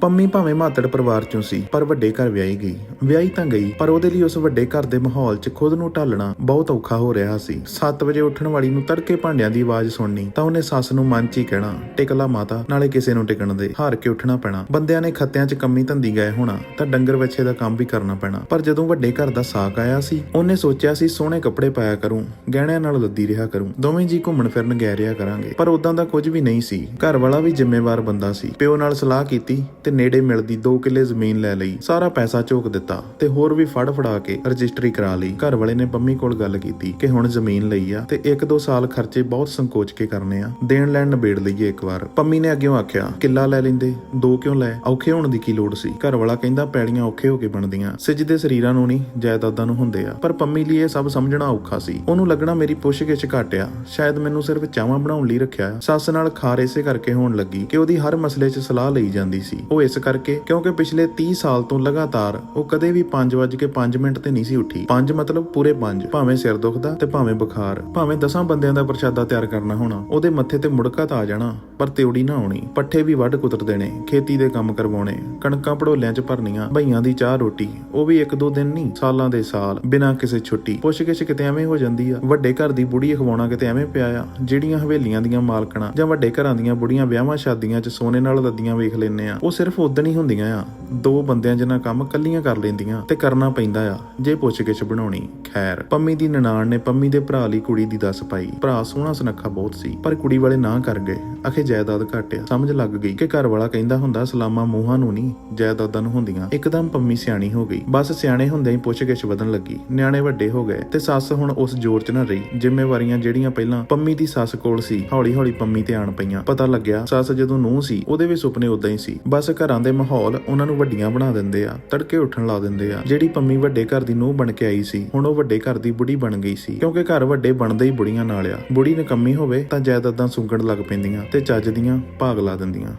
ਪੰਮੀ ਭਾਵੇਂ ਮਾਤੜ ਪਰਿਵਾਰ ਚੋਂ ਸੀ, ਪਰ ਵੱਡੇ ਘਰ ਵਿਆਹੀ ਗਈ। ਵਿਆਹੀ ਤਾਂ ਗਈ, ਪਰ ਉਹਦੇ ਲਈ ਉਸ ਵੱਡੇ ਘਰ ਦੇ ਮਾਹੌਲ 'ਚ ਖੁਦ ਨੂੰ ਢਾਲਣਾ ਬਹੁਤ ਔਖਾ ਹੋ ਰਿਹਾ ਸੀ। 7 ਵਜੇ ਉੱਠਣ ਵਾਲੀ ਨੂੰ ਤੜਕੇ ਭਾਂਡਿਆਂ ਦੀ ਆਵਾਜ਼ ਸੁਣਨੀ ਤਾਂ ਉਹਨੇ ਸੱਸ ਨੂੰ ਮਨ 'ਚ ਹੀ ਕਹਿਣਾ ਟਿਕਲਾ ਮਾਤਾ, ਨਾਲੇ ਕਿਸੇ ਨੂੰ ਟਿਕਣ ਦੇ। ਹਾਰ ਕੇ ਉੱਠਣਾ ਪੈਣਾ। ਬੰਦਿਆਂ ਨੇ ਖੱਤਿਆਂ 'ਚ ਕੰਮੀ ਧੰਦੀ ਗਏ ਹੋਣਾ ਤਾਂ ਡੰਗਰ ਵੱਛੇ ਦਾ ਕੰਮ ਵੀ ਕਰਨਾ ਪੈਣਾ। ਪਰ ਜਦੋਂ ਵੱਡੇ ਘਰ ਦਾ ਸਾਕ ਆਇਆ ਸੀ, ਉਹਨੇ ਸੋਚਿਆ ਸੀ, ਸੋਹਣੇ ਕੱਪੜੇ ਪਾਇਆ ਕਰੂੰ, ਗਹਿਣਿਆਂ ਨਾਲ ਲੱਦੀ ਰਿਹਾ ਕਰੂੰ, ਦੋਵੇਂ ਜੀ ਘੁੰਮਣ ਫਿਰਨ ਗਏ ਰਿਹਾ ਕਰਾਂਗੇ। ਪਰ ਉਦਾਂ ਦਾ ਕੁਝ ਵੀ ਨਹੀਂ ਸੀ। ਘਰ ਵਾਲਾ ਵੀ ਜ਼ਿੰਮੇਵਾਰ ਬੰਦਾ ਸੀ। ਪਿਓ ਨਾਲ ਸਲਾਹ ਕੀਤੀ ਤੇ ਨੇੜੇ ਮਿਲਦੀ 2 ਕਿੱਲੇ ਜ਼ਮੀਨ ਲੈ ਲਈ, ਸਾਰਾ ਪੈਸਾ ਝੋਕ ਦਿੱਤਾ ਤੇ ਹੋਰ ਵੀ ਫੜ ਫੜਾ ਕੇ ਰਜਿਸਟਰੀ ਕਰਾ ਲਈ। ਘਰ ਵਾਲੇ ਨੇ ਪੰਮੀ ਕੋਲ ਗੱਲ ਕੀਤੀ ਕਿ ਹੁਣ ਜ਼ਮੀਨ ਲਈ ਆ ਤੇ 1-2 ਸਾਲ ਖਰਚੇ ਬਹੁਤ ਸੰਕੋਚ ਕੇ ਕਰਨੇ ਆ। ਦੇਣ ਲੈਣ ਨਿਬੇੜ ਲਈਏ ਇੱਕ ਵਾਰ। ਪੰਮੀ ਨੇ ਅੱਗਿਓਂ ਆਖਿਆ, ਕਿੱਲਾ ਲੈ ਲੈਂਦੇ, ਦੋ ਕਿਉਂ ਲੈ? ਔਖੇ ਹੋਣ ਦੀ ਕੀ ਲੋੜ ਸੀ? ਘਰ ਵਾਲਾ ਕਹਿੰਦਾ, ਪੈੜੀਆਂ ਔਖੇ ਹੋ ਕੇ ਬਣਦੀਆਂ, ਸਿੱਜ ਦੇ ਸਰੀਰਾਂ ਨੂੰ ਨਹੀਂ, ਜਾਇਦਾਦਾਂ ਨੂੰ ਹੁੰਦੇ ਆ। ਪਰ ਪੰਮੀ ਲਈ ਇਹ ਸਭ ਸਮਝਣਾ ਔਖਾ ਸੀ। ਉਹਨੂੰ ਲੱਗਣਾ ਮੇਰੀ ਪੁੱਛਗਿੱਛ ਘਟਿਆ। ਸ਼ਾਇਦ ਮੈਨੂੰ ਸਿਰਫ ਚਾਵਾਂ ਬਣਾਉਣ ਲਈ ਰੱਖਿਆ ਸੱਸ ਨਾਲ ਖਾਰ ਇਸੇ ਕਰਕੇ ਹੋਣ ਲੱਗੀ ਕਿ ਉਹਦੀ ਹਰ ਮਸਲੇ 'ਚ ਸਲਾਹ ਲਈ ਜਾਂਦੀ ਸੀ। ਉਹ ਇਸ ਕਰਕੇ ਕਿਉਂਕਿ ਪਿਛਲੇ 30 ਸਾਲ ਤੋਂ ਲਗਾਤਾਰ ਉਹ ਕਦੇ ਵੀ 5:05 ਮਿੰਟ ਤੇ ਨਹੀਂ ਸੀ ਉੱਠੀ। 5 ਮਤਲਬ ਪੂਰੇ 5 ਭਾਵੇਂ ਸਿਰ ਦੁਖਦਾ ਤੇ ਭਾਵੇਂ ਬੁਖਾਰ, ਭਾਵੇਂ ਦਸਾਂ ਬੰਦਿਆਂ ਦਾ ਪ੍ਰਸ਼ਾਦਾ ਤਿਆਰ ਕਰਨਾ ਹੋਣਾ, ਉਹਦੇ ਮੱਥੇ ਤੇ ਮੁੜਕਾ ਤਾਂ ਆ ਜਾਣਾ, ਪਰ ਤਿਉੜੀ ਨਾ ਆਉਣੀ। ਪੱਠੇ ਵੀ ਵੱਢ ਕੁਤਰ ਦੇਣੇ, ਖੇਤੀ ਦੇ ਕੰਮ ਕਰਵਾਉਣੇ, ਕਣਕਾਂ ਪੜੋਲਿਆਂ 'ਚ ਭਰਨੀਆਂ ਭਈਆਂ ਦੀ ਚਾਹ ਰੋਟੀ, ਉਹ ਵੀ ਇੱਕ ਦੋ ਦਿਨ ਨਹੀਂ, ਸਾਲਾਂ ਦੇ ਸਾਲ, ਬਿਨਾਂ ਕਿਸੇ ਛੁੱਟੀ। ਪੁੱਛ ਗਿੱਛ ਕਿਤੇ ਐਵੇਂ ਹੋ ਜਾਂਦੀ ਆ। ਵੱਡੇ ਘਰ ਦੀ ਬੁੜੀ ਅਖਵਾਉਣਾ ਕਿਤੇ ਐਵੇਂ ਪਿਆ ਆ, ਜਿਹੜੀਆਂ ਹਵੇਲੀਆਂ ਦੀਆਂ ਮਾਲਕਣਾ ਜਾਂ ਵੱਡੇ ਘਰਾਂ ਦੀਆਂ ਬੁੜੀਆਂ ਵਿਆਹਾਂ ਸ਼ਾਦੀਆਂ 'ਚ ਸੋਨੇ ਨਾਲ ਲੱਦੀਆਂ ਵੇਖ ਲੈਨੇ ਆ, ਉਹ ਸਿਰਫ ਉਦਣ ਹੀ ਹੁੰਦੀਆਂ ਆ। ਦੋ ਬੰਦਿਆਂ ਜਿਨ੍ਹਾਂ ਕੰਮ ਕੱਲੀਆਂ ਕਰ ਲੈਂਦੀਆਂ ਤੇ ਕਰਨਾ ਪੈਂਦਾ ਆ, ਜੇ ਪੁੱਛ ਬਣਾਉਣੀ। ਖੈਰ, ਪੰਮੀ ਦੀ ਨਨਾਣ ਨੇ ਪੰਮੀ ਦੇ ਭਰਾ ਲਈ ਕੁੜੀ ਦੀ ਦੱਸ ਪਾਈ। ਭਰਾ ਸੋਹਣਾ ਸੁਨੱਖਾ ਬਹੁਤ ਸੀ, ਪਰ ਕੁੜੀ ਵਾਲੇ ਨਾ ਕਰ ਗਏ। ਅਖੇ ਜਾਇਦਾਦ ਘਟਿਆ ਸਮਝ ਲੱਗ ਗਈ ਕਿ ਘਰ ਵਾਲਾ ਕਹਿੰਦਾ ਹੁੰਦਾ, ਸਲਾਮਾਂ ਮੂੰਹਾਂ ਨੂੰ ਨਹੀਂ, ਜਾਇਦਾਦਾਂ ਨੂੰ ਹੁੰਦੀਆਂ। ਇੱਕਦਮ ਪੰਮੀ ਸਿਆਣੀ ਹੋ ਗਈ। ਬਸ ਸਿਆਣੇ ਹੁੰਦਿਆਂ ਹੀ ਪੁੱਛ ਗਿੱਛ ਵਧਣ ਲੱਗੀ। ਨਿਆਣੇ ਵੱਡੇ ਹੋ ਗਏ ਤੇ ਸੱਸ ਹੁਣ ਉਸ ਜ਼ੋਰ 'ਚ ਨਾ ਰਹੀ। ਜ਼ਿੰਮੇਵਾਰੀਆਂ ਜਿਹੜੀਆਂ ਪਹਿਲਾਂ ਪੰਮੀ ਦੀ ਸੱਸ ਕੋਲ ਸੀ ਹੌਲੀ ਹੌਲੀ ਪੰਮੀ ਤੇ ਆਣ ਪਈਆਂ। ਪਤਾ ਲੱਗਿਆ, ਸੱਸ ਜਦੋਂ ਨੂੰਹ ਸੀ, ਉਹਦੇ ਵੀ ਸੁਪਨੇ ਉਦਾਂ ਹੀ ਸੀ। ਬਸ ਘਰਾਂ ਦੇ ਮਾਹੌਲ ਉਹਨਾਂ ਨੂੰ ਵੱਡੀਆਂ ਬਣਾ ਦਿੰਦੇ ਆ, ਤੜਕੇ ਉੱਠਣ ਲਾ ਦਿੰਦੇ ਆ। ਜਿਹੜੀ ਪੰਮੀ ਵੱਡੇ ਘਰ ਦੀ ਨੂੰਹ ਬਣ ਕੇ ਆਈ ਸੀ, ਹੁਣ ਉਹ ਵੱਡੇ ਘਰ ਦੀ ਬੁੜੀ ਬਣ ਗਈ ਸੀ। ਕਿਉਂਕਿ ਘਰ ਵੱਡੇ ਬਣਦੇ ਹੀ ਬੁੜੀਆਂ ਨਾਲ ਆ। ਬੁੜੀ ਨਕੰਮੀ ਹੋਵੇ ਤਾਂ ਜਾਇਦਾਦਾਂ ਸੁੰਗਣ ਲੱਗ ਪੈਂਦੀਆਂ ਤੇ ਚੱਜ ਦੀਆਂ ਭਾਗ ਲਾ ਦਿੰਦੀਆਂ।